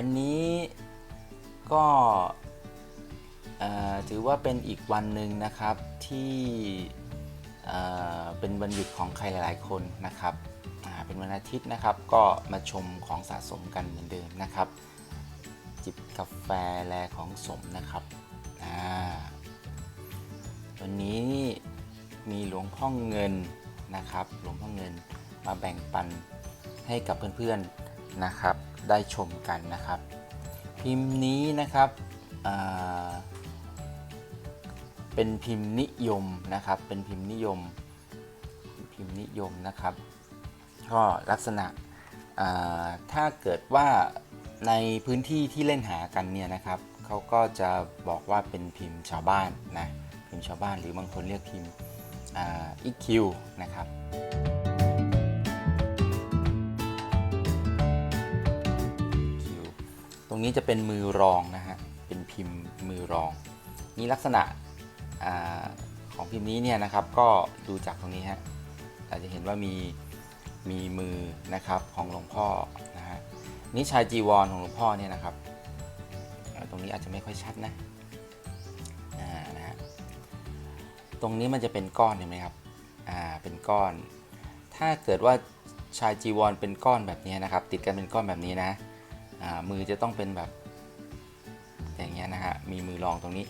วันนี้ก็ถือว่าเป็นอีกวันหนึ่งนะครับที่เป็นวันหยุดของใครหลาย ๆ คนนะครับเป็นวันอาทิตย์นะครับก็มาชมของสะสมกันเหมือนเดิมนะครับ จิบกาแฟแลของสมนะครับวันนี้นี่มีหลวงพ่อเงินนะครับหลวงพ่อเงินมาแบ่งปันให้กับเพื่อน ๆ นะครับ ได้ชมกันนะครับ พิมพ์นี้นะครับเป็นพิมพ์นิยมนะครับ เป็นพิมพ์นิยม พิมพ์นิยมนะครับ ก็ลักษณะถ้าเกิดว่าในพื้นที่ที่เล่นหากันเนี่ยนะครับเขาก็จะบอกว่าเป็นพิมพ์ชาวบ้านนะพิมพ์ชาวบ้านหรือบางคนเรียกพิมพ์อีคิวนะครับ รงนี้จะเป็นมือรองนะฮะ เป็นพิมพ์มือรอง นี่ลักษณะอของพิมพ์นี้เนี่ยนะครับ ก็ดูจากตรงนี้ฮะอาจจะเห็นว่ามีมีมือนะครับของหลวงพ่อนะฮะนี่ชายจีวรของหลวงพ่อเนี่ยนะครับ ตรงนี้อาจจะไม่ค่อยชัดนะนะฮะตรงนี้มันจะเป็นก้อนเห็นไหมครับอ่าเป็นก้อน ถ้าเกิดว่าชายจีวรเป็นก้อนแบบนี้นะครับ ติดกันเป็นก้อนแบบนี้นะ มือจะต้องเป็นแบบอย่างเงี้ยนะฮะมีมือรองตรงนี้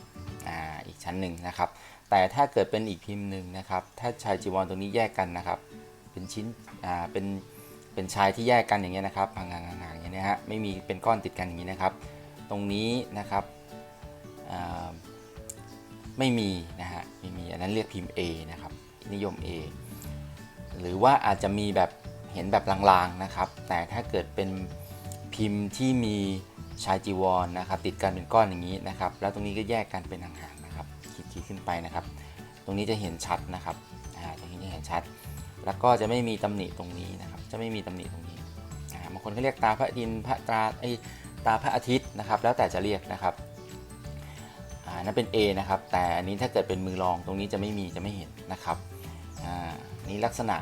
ออีกชั้นหนึ่งนะครับ แต่ถ้าเกิดเป็นอีกพิมพ์หนึ่งนะครับ ถ้าชายจีวรตรงนี้แยกกันนะครับ เป็นชิ้นเป็นเป็นชายที่แยกกันอย่างเงี้ยนะครับห่างๆๆอย่างเงี้ยนะฮะไม่มีเป็นก้อนติดกันอย่างนี้นะครับ ตรงนี้นะครับไม่มีนะฮะไม่มีอันนั้นเรียกพิมพ์ A นะครับนิยม A หรือว่าอาจจะมีแบบเห็นแบบลางๆนะครับ แต่ถ้าเกิดเป็น พิมพ์ที่มีชายจีวรนนะครับติดกันเป็นก้อนอย่างนี้นะครับ แล้วตรงนี้ก็แยกกันเป็นห่างๆนะครับขีดขึ้นไปนะครับ ตรงนี้จะเห็นชัดนะครับอ่าตรงนี้จะเห็นชัด แล้วก็จะไม่มีตำหนิตรงนี้นะครับ จะไม่มีตำหนิตรงนี้อ่าบางคนก็เรียกตาพระดินพระตราไอตาพระอาทิตย์นะครับ แล้วแต่จะเรียกนะครับอ่านั่นเป็น A นะครับ แต่อันนี้ถ้าเกิดเป็นมือรองตรงนี้จะไม่มีจะไม่เห็นนะครับ อ่า นี่ลักษณะ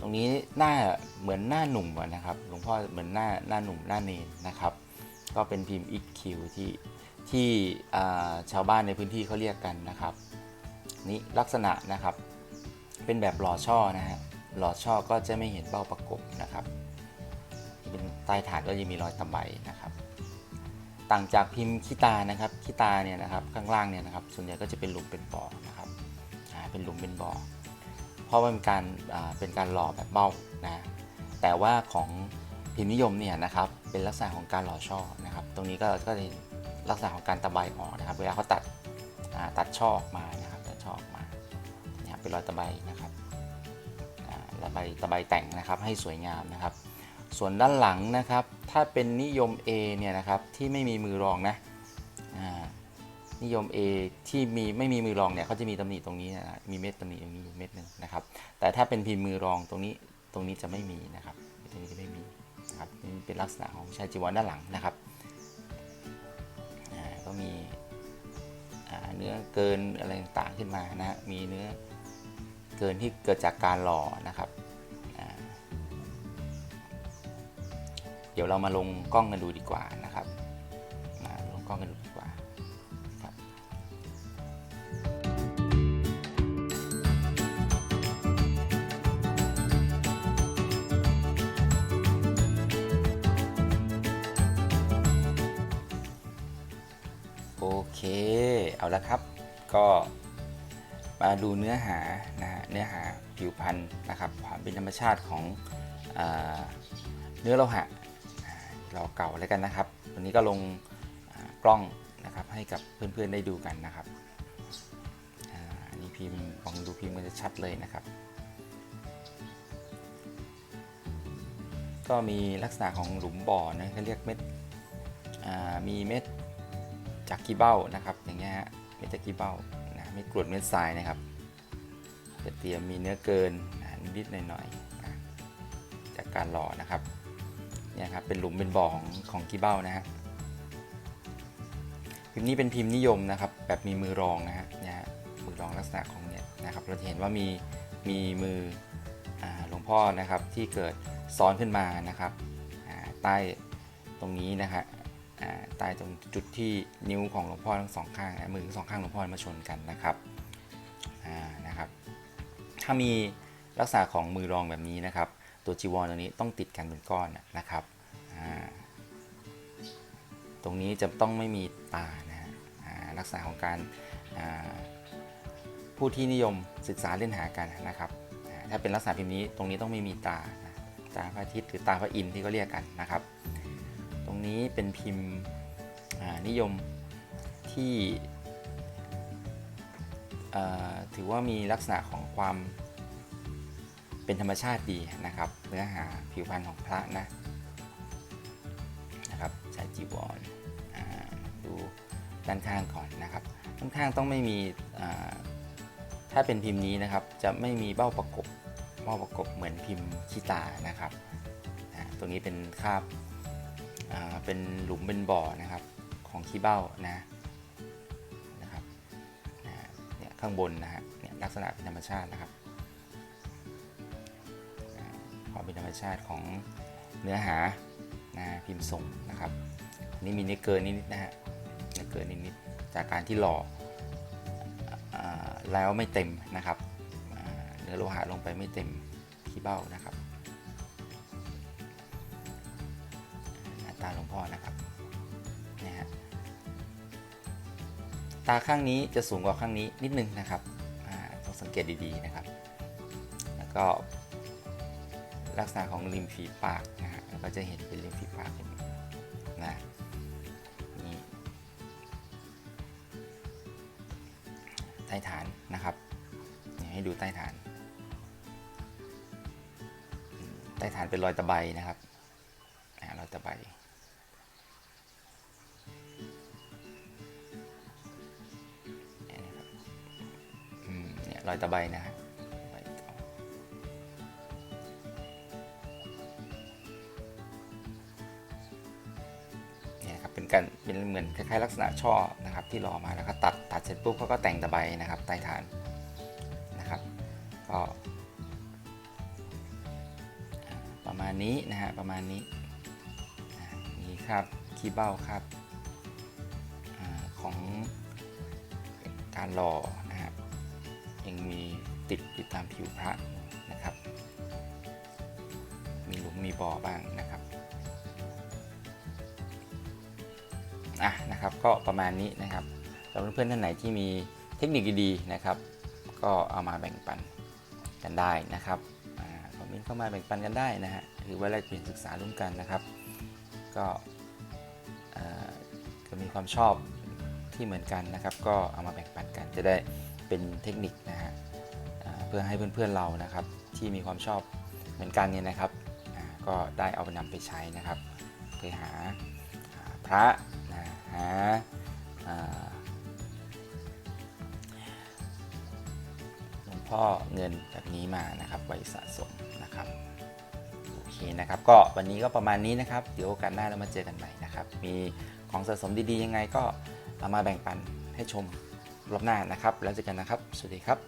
ตรงนี้หน้าเหมือนหน้าหนุ่มนะครับหลวงพ่อเหมือนหน้าหน้าหนุ่มหน้าเนนนะครับ ก็เป็นพิมพ์ EQ ที่ที่ชาวบ้านในพื้นที่เขาเรียกกันนะครับ นี่ลักษณะนะครับ เป็นแบบหล่อช่อนะฮะหล่อช่อก็จะไม่เห็นเบ้าประกบนะครับเป็นใต้ฐานก็จะมีรอยตะไบนะครับ ต่างจากพิมพ์ขี้ตานะครับขี้ตาเนี่ยนะครับข้างล่างเนี่ยนะครับ ส่วนใหญ่ก็จะเป็นหลุมเป็นบ่อนะครับเป็นหลุมเป็นบ่อ เพราะว่าเป็นการเป็นการหล่อแบบเบ้านะแต่ว่าของพิมพ์นิยมเนี่ยนะครับเป็นลักษณะของการหล่อช่อนะครับ ตรงนี้ก็ก็จะเห็นลักษณะของการตะไบออกนะครับ เวลาเขาตัดตัดช่อออกมานะครับตัดช่อออกมาเนี่ยเป็นรอยตะไบนะครับอ่าตะไบตะไบแต่งนะครับให้สวยงามนะครับ ส่วนด้านหลังนะครับ ถ้าเป็นนิยม A เนี่ยนะครับที่ไม่มีมือรองนะ นิยม A ที่มีไม่มีมือรองเนี่ยเขาจะมีตำหนิตรงนี้นะมีเม็ดตำหนิตรงนี้อยู่เม็ดหนึงนะครับ แต่ถ้าเป็นพิมพ์มือรองตรงนี้ตรงนี้จะไม่มีนะครับตรงนี้จะไม่มีนะครับนี่เป็นลักษณะของชายจีวรด้านหลังนะครับอ่าก็มีอ่าเนื้อเกินอะไรต่างๆขึ้นมานะฮะมีเนื้อเกินที่เกิดจากการหล่อนะครับเดี๋ยวเรามาลงกล้องกันดูดีกว่านะครับมาลงกล้องกันดูดีกว่า เค เอาละครับ ก็มาดูเนื้อหานะฮะเนื้อหาผิวพรรณนะครับ ความเป็นธรรมชาติของอเนื้อโลหะเราเก่าแล้วกันนะครับ วันนี้ก็ลงกล้องนะครับให้กับเพื่อนๆได้ดูกันนะครับอ่าอันนี้พิมพ์ลองดูพิมพ์มันจะชัดเลยนะครับ ก็มีลักษณะของหลุมบ่อนะเขาเรียกเม็ดมีเม็ด จากกีเบ้านะครับ อย่างเงี้ยฮะเม็ดจากกีเบ้านะเม็ดกรวดเม็ดทรายนะครับ จะเตรียมมีเนื้อเกินนะนิดๆหน่อยๆนะจากการหล่อนะครับเนี่ยครับเป็นหลุมเป็นบ่อของของกีเบ้านะฮะพิมพ์นี้เป็นพิมพ์นิยมนะครับ แบบมีมือรองนะฮะเนี่ยมือรองลักษณะของเนี่ยนะครับ เราจะเห็นว่ามีมีมือหลวงพ่อนะครับที่เกิดซ้อนขึ้นมานะครับใต้ตรงนี้นะฮะ อ่าใต้ตรงจุดที่นิ้วของหลวงพ่อทั้งสองข้างมือทั้งสองข้างหลวงพ่อมาชนกันนะครับนะครับ ถ้ามีลักษณะของมือรองแบบนี้นะครับ ตัวจีวรตรงนี้ต้องติดกันเป็นก้อนนะครับตรงนี้จะต้องไม่มีตานะฮะลักษณะของการผู้ที่นิยมศึกษาเล่นหากันนะครับถ้าเป็นลักษณะพิมพ์นี้ตรงนี้ต้องไม่มีตาตาพระอาทิตย์หรือตาพระอินทร์ที่เขาเรียกกันนะครับ ตรงนี้เป็นพิมพ์นิยมที่ถือว่ามีลักษณะของความเป็นธรรมชาติดีนะครับ เนื้อหาผิวพรรณของพระนะนะครับใช้จีวรอ่าดูด้านข้างก่อนนะครับด้านข้างต้องไม่มีถ้าเป็นพิมพ์นี้นะครับ จะไม่มีเบ้าประกบเบ้าประกบเหมือนพิมพ์ขี้ตานะครับ ตรงนี้เป็นคราบ เป็นหลุมเป็นบ่อนะครับของขี้เบ้านะนะครับเนี่ยข้างบนนะฮะเนี่ยลักษณะเป็นธรรมชาตินะครับความเป็นธรรมชาติของเนื้อหานะพิมพ์ส่งนะครับนี่มีเนื้อเกินนิดๆนะฮะเนื้อเกินนิดๆจากการที่หล่ออแล้วไม่เต็มนะครับเนื้อโลหะลงไปไม่เต็มขี้เบ้านะครับ ตาหลวงพ่อนะครับนะฮะตาข้างนี้จะสูงกว่าข้างนี้นิดนึงนะครับต้องสังเกตดีๆนะครับ แล้วก็ลักษณะของริมฝีปากนะฮะก็จะเห็นเป็นริมฝีปากเป็นนะนี่ใต้ฐานนะครับให้ดูใต้ฐาน ใต้ฐานเป็นรอยตะไบนะครับรอยตะไบ รอยตะไบนะฮะตะไบเก่าเนี่ยครับเป็นการเป็นเหมือนคล้ายๆลักษณะช่อนะครับที่รอมาแล้วก็ตัดตัดเสร็จปุ๊บเขาก็แต่งตะไบนะครับใต้ฐานนะครับก็ประมาณนี้นะฮะประมาณนี้นี่ครับคีย์เบ้าครับของการหล่อ ยังมีติดอยู่ตามผิวพระนะครับ มีหลุมมีบ่อบ้างนะครับอะนะครับก็ประมาณนี้นะครับสำหรับเพื่อนท่านไหนที่มีเทคนิคดีๆนะครับ ก็เอามาแบ่งปันกันได้นะครับอ่าคอมเมนต์เข้ามาแบ่งปันกันได้นะฮะหรือว่าแลกเปลี่ยนศึกษาร่วมกันนะครับ ก็เออก็มีความชอบที่เหมือนกันนะครับ ก็เอามาแบ่งปันกันจะได้ เป็นเทคนิคนะฮะเพื่อให้เพื่อนๆเรานะครับที่มีความชอบเหมือนกันเนี่ยนะครับก็ได้เอาไปนำไปใช้นะครับไปหาพระนะหาอ่าหลวงพ่อเงินแบบนี้มานะครับไว้สะสมนะครับโอเคนะครับก็วันนี้ก็ประมาณนี้นะครับ เดี๋ยวโอกาสหน้าเรามาเจอกันใหม่นะครับ มีของสะสมดีๆยังไงก็เอามาแบ่งปันให้ชม รอบหน้านะครับ แล้วเจอกันนะครับ สวัสดีครับ